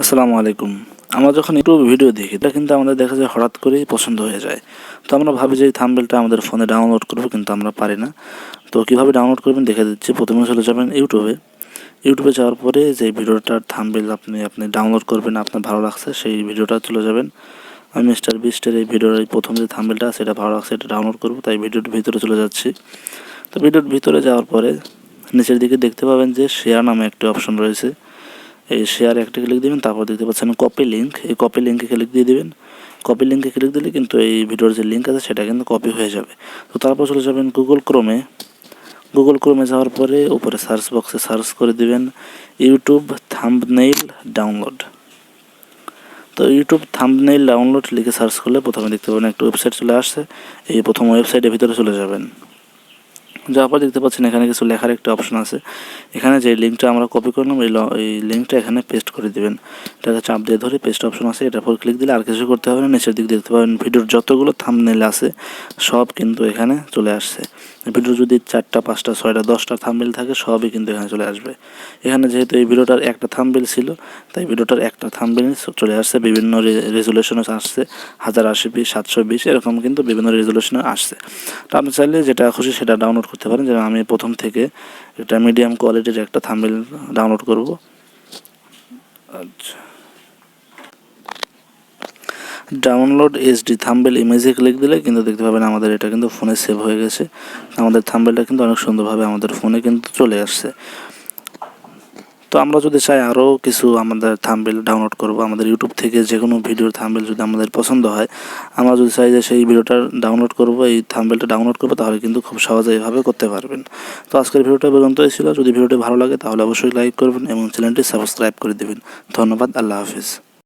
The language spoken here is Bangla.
আসসালামু আলাইকুম। আমরা যখন ইউটিউব ভিডিও দেখি, এটা কিন্তু আমাদের দেখা যায় হঠাৎ করেই পছন্দ হয়ে যায়। তো আমরা ভাবি যে এই থাম্বেলটা আমাদের ফোনে ডাউনলোড করব, কিন্তু আমরা পারি না। তো কীভাবে ডাউনলোড করবেন দেখে দিচ্ছি। প্রথমে চলে যাবেন ইউটিউবে। ইউটিউবে যাওয়ার পরে যে ভিডিওটার থাম্বেল আপনি আপনি ডাউনলোড করবেন, আপনার ভালো লাগছে, সেই ভিডিওটা চলে যাবেন। আমি মিস্টার বিস্টের এই ভিডিওর এই প্রথম যে থাম্বেলটা সেটা ভালো লাগছে, এটা ডাউনলোড করব, তাই ভিডিওর ভিতরে চলে যাচ্ছি। তো ভিডিওর ভিতরে যাওয়ার পরে নিচের দিকে দেখতে পাবেন যে শেয়ার নামে একটি অপশন রয়েছে। এই শেয়ার একটা ক্লিক দিবেন, তারপর দেখতে পাচ্ছেন কপি লিঙ্ক এই কপি লিঙ্কে ক্লিক দিয়ে দিবেন। কপি লিঙ্কে ক্লিক দিলে কিন্তু এই ভিডিওর যে লিঙ্ক আছে, সেটা কিন্তু কপি হয়ে যাবে। তো তারপর চলে যাবেন গুগল ক্রোমে গুগল ক্রোমে যাওয়ার পরে উপরে সার্চ বক্সে সার্চ করে দিবেন ইউটিউব থাম্বনেইল ডাউনলোড তো ইউটিউব থাম্বনেইল ডাউনলোড লিখে সার্চ করলে প্রথমে দেখতে পাবেন একটা ওয়েবসাইট চলে আসছে। এই প্রথম ওয়েবসাইটের ভিতরে চলে যাবেন। যাওয়ার পর দেখতে পাচ্ছেন, এখানে কিছু লেখার একটা অপশন আছে। এখানে যে লিঙ্কটা আমরা কপি করলাম, এই এই লিঙ্কটা এখানে পেস্ট করে দিবেন। এটাকে চাপ দিয়ে ধরে পেস্ট অপশন আছে এটার পর ক্লিক দিলে আর কিছু করতে হবে না, নিচের দিক দেখতে পাবেন ভিডিওর যতগুলো থামনেল আছে, সব কিন্তু এখানে চলে আসছে। ভিডিও যদি চারটা, পাঁচটা, ছয়টা, দশটা থাম্বেল থাকে, সবই কিন্তু এখানে চলে আসবে। এখানে যেহেতু এই ভিডিওটার একটা থাম্বেল ছিল, তাই ভিডিওটার একটা থাম্বেল চলে আসছে, বিভিন্ন রেজুলেশনে আসছে, হাজার আশি বিশ, সাতশো বিশ, এরকম কিন্তু বিভিন্ন রেজুলেশনে আসছে। তো আপনি চাইলে যেটা খুশি সেটা ডাউনলোড করতে পারেন যেমন আমি প্রথম থেকে এটা মিডিয়াম কোয়ালিটির একটা থাম্বেল ডাউনলোড করব। আচ্ছা। ডাউনলোড এইচডি থাম্বেল ইমেজে ক্লিক দিলে কিন্তু দেখতে পাবেন আমাদের এটা কিন্তু ফোনে সেভ হয়ে গেছে। আমাদের থাম্বেলটা কিন্তু অনেক সুন্দরভাবে আমাদের ফোনে কিন্তু চলে আসছে। তো আমরা যদি চাই আরও কিছু আমাদের থাম্বেল ডাউনলোড করব, আমাদের ইউটিউব থেকে যে কোনো ভিডিওর থাম্বেল যদি আমাদের পছন্দ হয়, আমরা যদি চাই যে সেই ভিডিওটা ডাউনলোড করব, এই থাম্বেলটা ডাউনলোড করব, তাহলে কিন্তু খুব সহজে এইভাবে করতে পারবেন। তো আজকের ভিডিওটা পর্যন্তই ছিল। যদি ভিডিওটি ভালো লাগে, তাহলে অবশ্যই লাইক করবেন এবং চ্যানেলটি সাবস্ক্রাইব করে দেবেন। ধন্যবাদ, আল্লাহ হাফিজ।